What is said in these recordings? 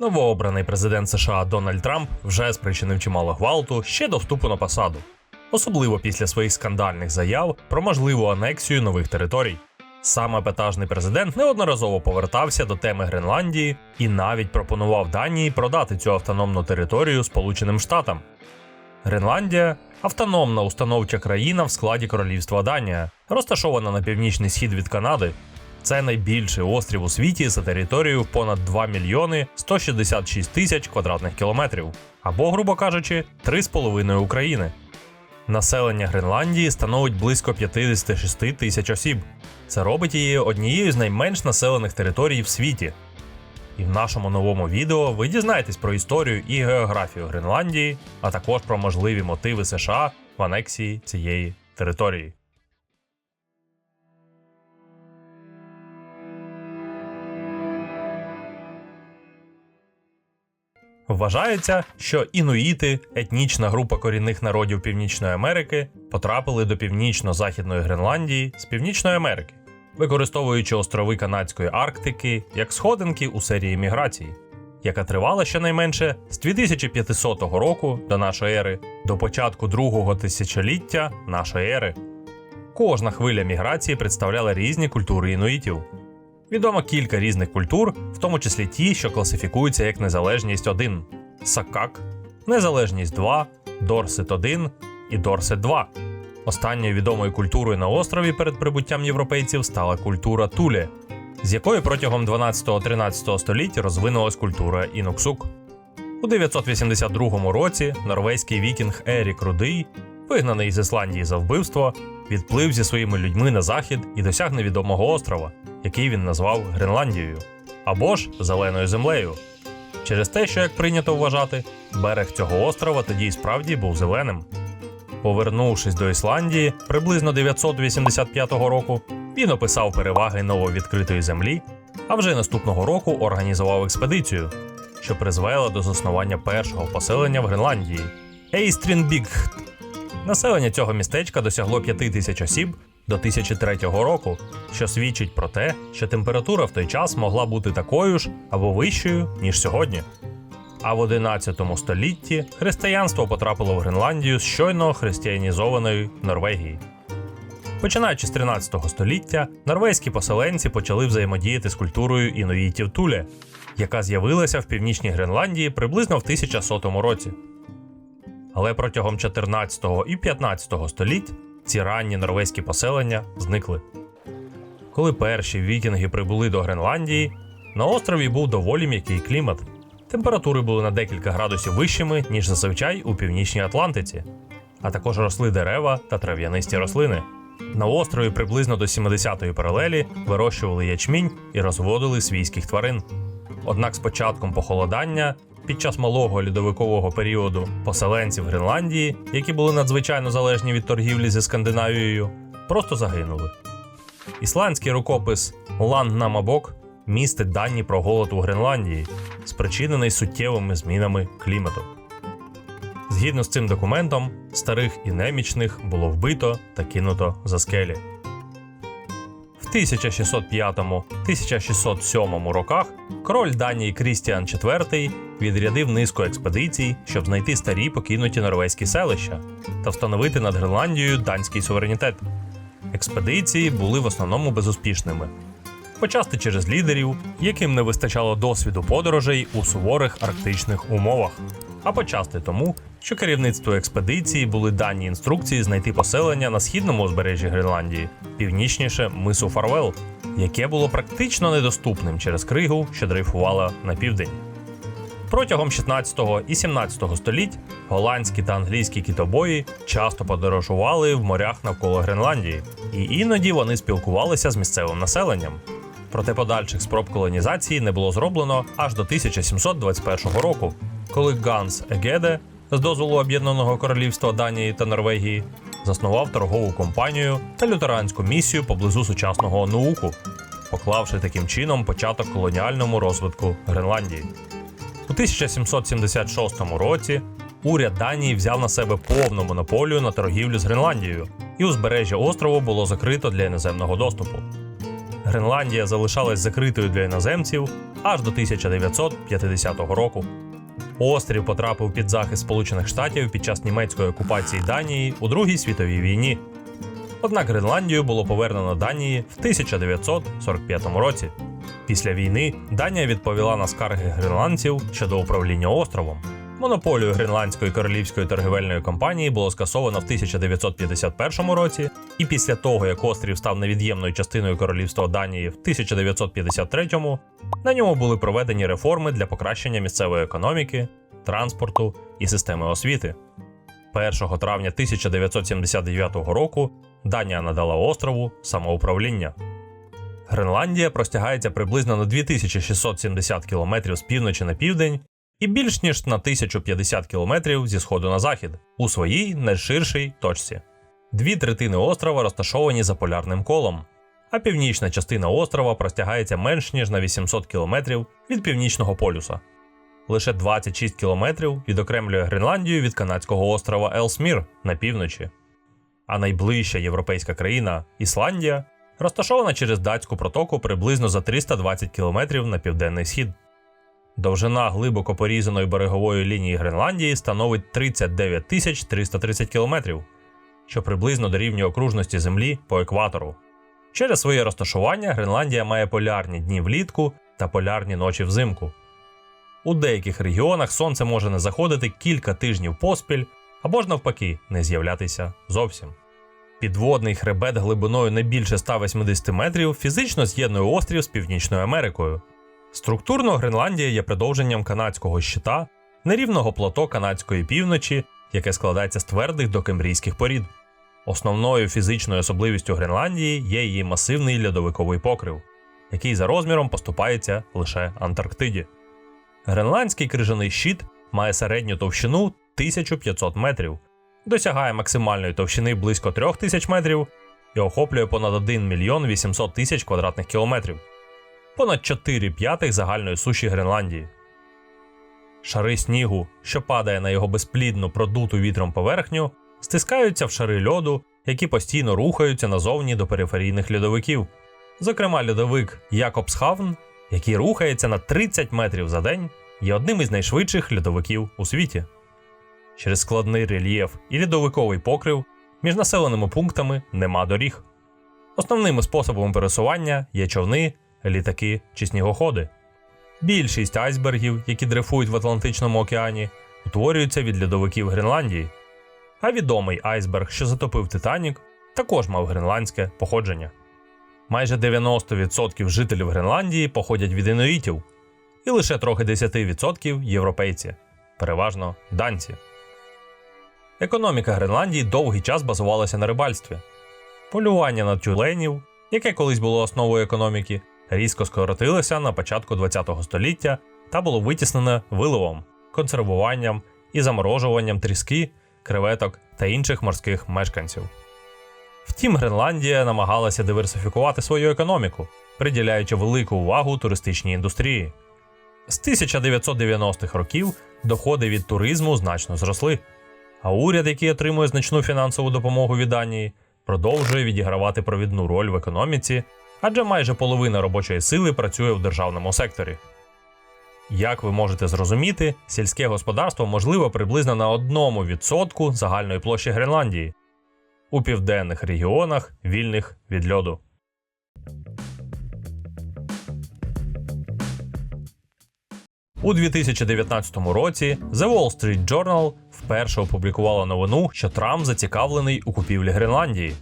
Новообраний президент США Дональд Трамп вже спричинив чимало гвалту ще до вступу на посаду, особливо після своїх скандальних заяв про можливу анексію нових територій. Сам епатажний президент неодноразово повертався до теми Гренландії і навіть пропонував Данії продати цю автономну територію Сполученим Штатам. Гренландія автономна установча країна в складі королівства Данія, розташована на північний схід від Канади. Це найбільший острів у світі за територією понад 2 мільйони 166 тисяч квадратних кілометрів, або, грубо кажучи, 3,5 України. Населення Гренландії становить близько 56 тисяч осіб. Це робить її однією з найменш населених територій в світі. І в нашому новому відео ви дізнаєтесь про історію і географію Гренландії, а також про можливі мотиви США в анексії цієї території. Вважається, що інуїти, етнічна група корінних народів Північної Америки, потрапили до північно-західної Гренландії з Північної Америки, використовуючи острови Канадської Арктики як сходинки у серії міграції, яка тривала щонайменше з 2500 року до нашої ери до початку другого тисячоліття нашої ери. Кожна хвиля міграції представляла різні культури інуїтів. Відомо кілька різних культур, в тому числі ті, що класифікуються як незалежність 1, Сакак, незалежність 2, Дорсет 1 і Дорсет 2. Останньою відомою культурою на острові перед прибуттям європейців стала культура Туле, з якої протягом 12-13 століть розвинулась культура Інуксук. У 982 році норвезький вікінг Ерік Рудий, вигнаний з Ісландії за вбивство, відплив зі своїми людьми на захід і досяг невідомого острова, який він назвав Гренландією або ж Зеленою землею. Через те, що як прийнято вважати, берег цього острова тоді й справді був зеленим. Повернувшись до Ісландії приблизно 985 року, він описав переваги нововідкритої землі, а вже наступного року організував експедицію, що призвела до заснування першого поселення в Гренландії Ейстрінбігхт. Населення цього містечка досягло 5 тисяч осіб до 1003 року, що свідчить про те, що температура в той час могла бути такою ж або вищою, ніж сьогодні. А в 11 столітті християнство потрапило в Гренландію з щойно християнізованої Норвегії. Починаючи з 13 століття, норвезькі поселенці почали взаємодіяти з культурою інуїтів Туле, яка з'явилася в північній Гренландії приблизно в 1100 році. Але протягом 14 і 15 століть ці ранні норвезькі поселення зникли. Коли перші вікінги прибули до Гренландії, на острові був доволі м'який клімат. Температури були на декілька градусів вищими, ніж зазвичай у північній Атлантиці, а також росли дерева та трав'янисті рослини. На острові приблизно до 70-ї паралелі вирощували ячмінь і розводили свійських тварин. Однак з початком похолодання під час малого льодовикового періоду поселенці в Гренландії, які були надзвичайно залежні від торгівлі зі Скандинавією, просто загинули. Ісландський рукопис Ланднамабок містить дані про голод у Гренландії, спричинений суттєвими змінами клімату. Згідно з цим документом, старих і немічних було вбито та кинуто за скелі. В 1605-1607 роках король Данії Крістіан IV відрядив низку експедицій, щоб знайти старі покинуті норвезькі селища та встановити над Гренландією данський суверенітет. Експедиції були в основному безуспішними. Почасти через лідерів, яким не вистачало досвіду подорожей у суворих арктичних умовах, а почасти тому, що керівництву експедиції були дані інструкції знайти поселення на східному узбережжі Гренландії, північніше мису Фарвел, яке було практично недоступним через кригу, що дрейфувала на південь. Протягом 16 і 17 століть голландські та англійські кітобої часто подорожували в морях навколо Гренландії, і іноді вони спілкувалися з місцевим населенням. Проте подальших спроб колонізації не було зроблено аж до 1721 року, коли Ганс Егеде з дозволу Об'єднаного Королівства Данії та Норвегії заснував торгову компанію та лютеранську місію поблизу сучасного Нууку, поклавши таким чином початок колоніальному розвитку Гренландії. У 1776 році уряд Данії взяв на себе повну монополію на торгівлю з Гренландією, і узбережжя острову було закрито для іноземного доступу. Гренландія залишалась закритою для іноземців аж до 1950 року. Острів потрапив під захист Сполучених Штатів під час німецької окупації Данії у Другій світовій війні. Однак Гренландію було повернено Данії в 1945 році. Після війни Данія відповіла на скарги гренландців щодо управління островом. Монополію Гренландської королівської торгівельної компанії було скасовано в 1951 році, і після того, як острів став невід'ємною частиною королівства Данії в 1953-му, на ньому були проведені реформи для покращення місцевої економіки, транспорту і системи освіти. 1 травня 1979 року Данія надала острову самоуправління. Гренландія простягається приблизно на 2670 км з півночі на південь і більш ніж на 1050 км зі сходу на захід у своїй найширшій точці. Дві третини острова розташовані за полярним колом, а північна частина острова простягається менш ніж на 800 км від північного полюса. Лише 26 км відокремлює Гренландію від канадського острова Елсмір на півночі. А найближча європейська країна Ісландія розташована через датську протоку приблизно за 320 км на південний схід. Довжина глибоко порізаної берегової лінії Гренландії становить 39 тисяч 330 км, що приблизно дорівнює окружності Землі по екватору. Через своє розташування Гренландія має полярні дні влітку та полярні ночі взимку. У деяких регіонах сонце може не заходити кілька тижнів поспіль або ж навпаки не з'являтися зовсім. Підводний хребет глибиною не більше 180 метрів фізично з'єднує острів з Північною Америкою. Структурно Гренландія є продовженням канадського щита, нерівного плато канадської півночі, яке складається з твердих докембрійських порід. Основною фізичною особливістю Гренландії є її масивний льодовиковий покрив, який за розміром поступається лише Антарктиді. Гренландський крижаний щит має середню товщину 1500 метрів, досягає максимальної товщини близько 3000 метрів і охоплює понад 1 мільйон 800 тисяч квадратних кілометрів, понад 4 п'ятих загальної суші Гренландії. Шари снігу, що падає на його безплідну продуту вітром поверхню, стискаються в шари льоду, які постійно рухаються назовні до периферійних льодовиків. Зокрема, льодовик Якобсхавн, який рухається на 30 метрів за день, є одним із найшвидших льодовиків у світі. Через складний рельєф і льодовиковий покрив між населеними пунктами нема доріг. Основними способами пересування є човни, літаки чи снігоходи. Більшість айсбергів, які дрейфують в Атлантичному океані, утворюються від льодовиків Гренландії. А відомий айсберг, що затопив Титанік, також мав гренландське походження. Майже 90% жителів Гренландії походять від інуїтів, і лише трохи 10% європейці, переважно данці. Економіка Гренландії довгий час базувалася на рибальстві. Полювання на тюленів, яке колись було основою економіки, різко скоротилося на початку ХХ століття та було витіснене виловом, консервуванням і заморожуванням тріски, креветок та інших морських мешканців. Втім, Гренландія намагалася диверсифікувати свою економіку, приділяючи велику увагу туристичній індустрії. З 1990-х років доходи від туризму значно зросли, а уряд, який отримує значну фінансову допомогу від Данії, продовжує відігравати провідну роль в економіці, адже майже половина робочої сили працює в державному секторі. Як ви можете зрозуміти, сільське господарство можливо приблизно на 1% загальної площі Гренландії у південних регіонах, вільних від льоду. У 2019 році The Wall Street Journal вперше опублікувала новину, що Трамп зацікавлений у купівлі Гренландії.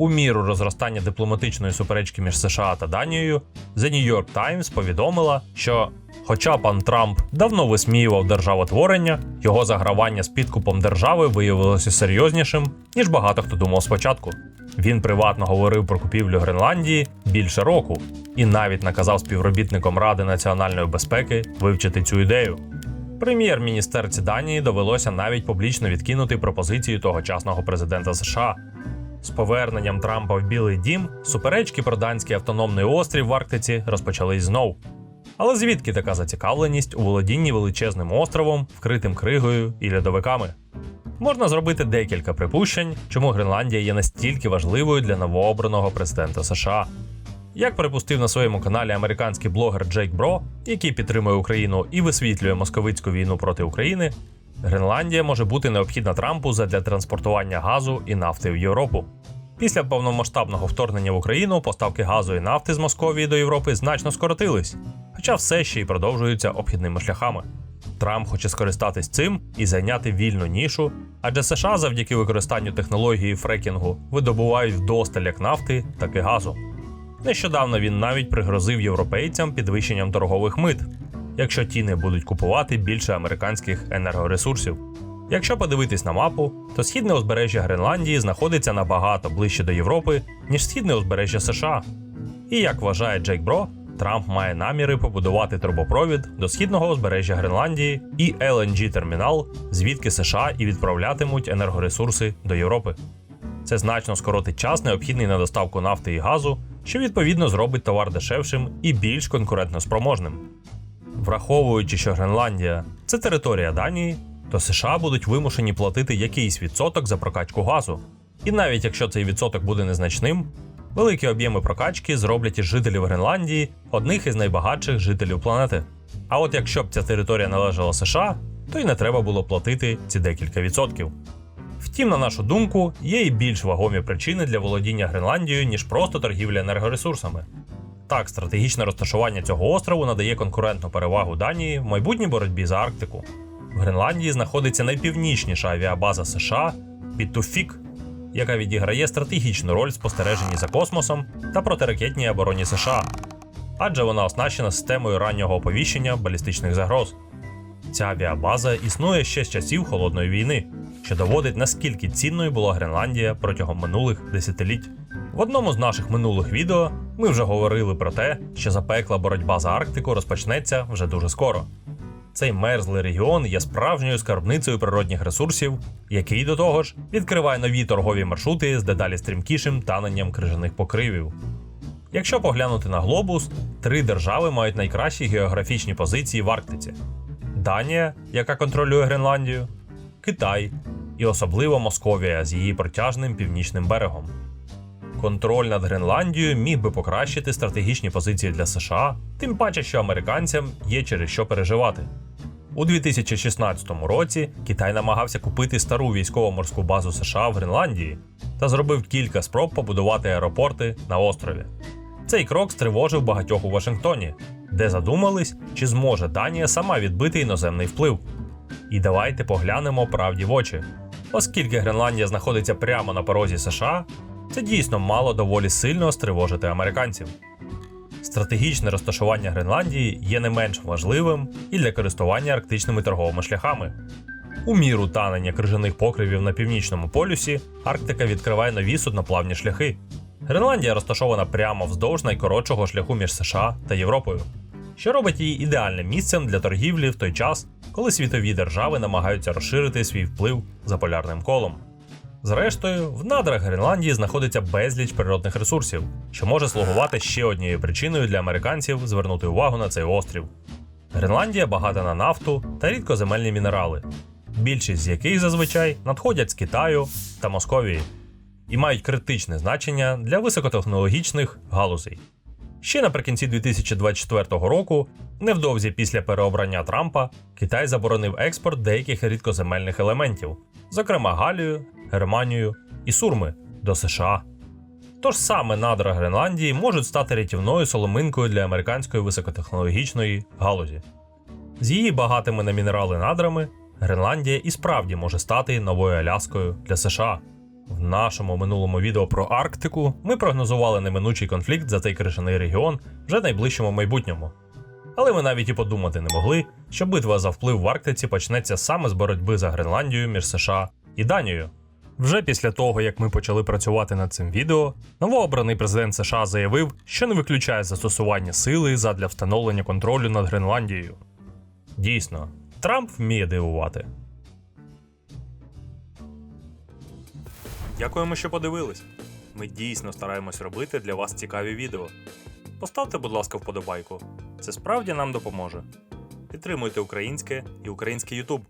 У міру розростання дипломатичної суперечки між США та Данією, The New York Times повідомила, що, хоча пан Трамп давно висміював державотворення, його загравання з підкупом держави виявилося серйознішим, ніж багато хто думав спочатку. Він приватно говорив про купівлю Гренландії більше року і навіть наказав співробітникам Ради національної безпеки вивчити цю ідею. Прем'єр-міністерці Данії довелося навіть публічно відкинути пропозицію тогочасного президента США. З поверненням Трампа в Білий Дім суперечки про данський автономний острів в Арктиці розпочались знов. Але звідки така зацікавленість у володінні величезним островом, вкритим кригою і льодовиками? Можна зробити декілька припущень, чому Гренландія є настільки важливою для новообраного президента США. Як припустив на своєму каналі американський блогер Джейк Бро, який підтримує Україну і висвітлює московицьку війну проти України, Гренландія може бути необхідна Трампу задля транспортування газу і нафти в Європу. Після повномасштабного вторгнення в Україну поставки газу і нафти з Московії до Європи значно скоротились, хоча все ще й продовжуються обхідними шляхами. Трамп хоче скористатись цим і зайняти вільну нішу, адже США завдяки використанню технології фрекінгу видобувають вдосталь як нафти, так і газу. Нещодавно він навіть пригрозив європейцям підвищенням торгових мит, якщо ті не будуть купувати більше американських енергоресурсів. Якщо подивитись на мапу, то східне узбережжя Гренландії знаходиться набагато ближче до Європи, ніж східне узбережжя США. І як вважає Джейк Бро, Трамп має наміри побудувати трубопровід до східного узбережжя Гренландії і LNG термінал, звідки США і відправлятимуть енергоресурси до Європи. Це значно скоротить час, необхідний на доставку нафти і газу, що відповідно зробить товар дешевшим і більш конкурентноспроможним. Враховуючи, що Гренландія це територія Данії, то США будуть вимушені платити якийсь відсоток за прокачку газу. І навіть якщо цей відсоток буде незначним, великі об'єми прокачки зроблять із жителів Гренландії одних із найбагатших жителів планети. А от якщо б ця територія належала США, то й не треба було платити ці декілька відсотків. Втім, на нашу думку, є і більш вагомі причини для володіння Гренландією, ніж просто торгівля енергоресурсами. Так, стратегічне розташування цього острову надає конкурентну перевагу Данії в майбутній боротьбі за Арктику. В Гренландії знаходиться найпівнічніша авіабаза США Пітуфік, яка відіграє стратегічну роль в спостереженні за космосом та протиракетній обороні США, адже вона оснащена системою раннього оповіщення балістичних загроз. Ця авіабаза існує ще з часів холодної війни, що доводить наскільки цінною була Гренландія протягом минулих десятиліть. В одному з наших минулих відео ми вже говорили про те, що запекла боротьба за Арктику розпочнеться вже дуже скоро. Цей мерзлий регіон є справжньою скарбницею природних ресурсів, який до того ж відкриває нові торгові маршрути з дедалі стрімкішим таненням крижаних покривів. Якщо поглянути на глобус, три держави мають найкращі географічні позиції в Арктиці: Данія, яка контролює Гренландію, Китай і особливо Московія з її протяжним північним берегом. Контроль над Гренландією міг би покращити стратегічні позиції для США, тим паче, що американцям є через що переживати. У 2016 році Китай намагався купити стару військово-морську базу США в Гренландії та зробив кілька спроб побудувати аеропорти на острові. Цей крок стривожив багатьох у Вашингтоні, де задумались, чи зможе Данія сама відбити іноземний вплив. І давайте поглянемо правді в очі. Оскільки Гренландія знаходиться прямо на порозі США, це дійсно мало доволі сильно стривожити американців. Стратегічне розташування Гренландії є не менш важливим і для користування арктичними торговими шляхами. У міру танення крижаних покривів на північному полюсі Арктика відкриває нові судноплавні шляхи. Гренландія розташована прямо вздовж найкоротшого шляху між США та Європою, що робить її ідеальним місцем для торгівлі в той час, коли світові держави намагаються розширити свій вплив за полярним колом. Зрештою, в надрах Гренландії знаходиться безліч природних ресурсів, що може слугувати ще однією причиною для американців звернути увагу на цей острів. Гренландія багата на нафту та рідкоземельні мінерали, більшість з яких зазвичай надходять з Китаю та Московії і мають критичне значення для високотехнологічних галузей. Ще наприкінці 2024 року, невдовзі після переобрання Трампа, Китай заборонив експорт деяких рідкоземельних елементів, зокрема Галію, Германію і Сурми до США. Тож саме надра Гренландії можуть стати рятівною соломинкою для американської високотехнологічної галузі. З її багатими на мінерали надрами Гренландія і справді може стати новою Аляскою для США. В нашому минулому відео про Арктику ми прогнозували неминучий конфлікт за цей крижаний регіон вже найближчому майбутньому. Але ми навіть і подумати не могли, що битва за вплив в Арктиці почнеться саме з боротьби за Гренландію між США і Данією. Вже після того, як ми почали працювати над цим відео, новообраний президент США заявив, що не виключає застосування сили задля встановлення контролю над Гренландією. Дійсно, Трамп вміє дивувати. Дякуємо, що подивились. Ми дійсно стараємось робити для вас цікаві відео. Поставте, будь ласка, вподобайку. Це справді нам допоможе. Підтримуйте українське і український YouTube.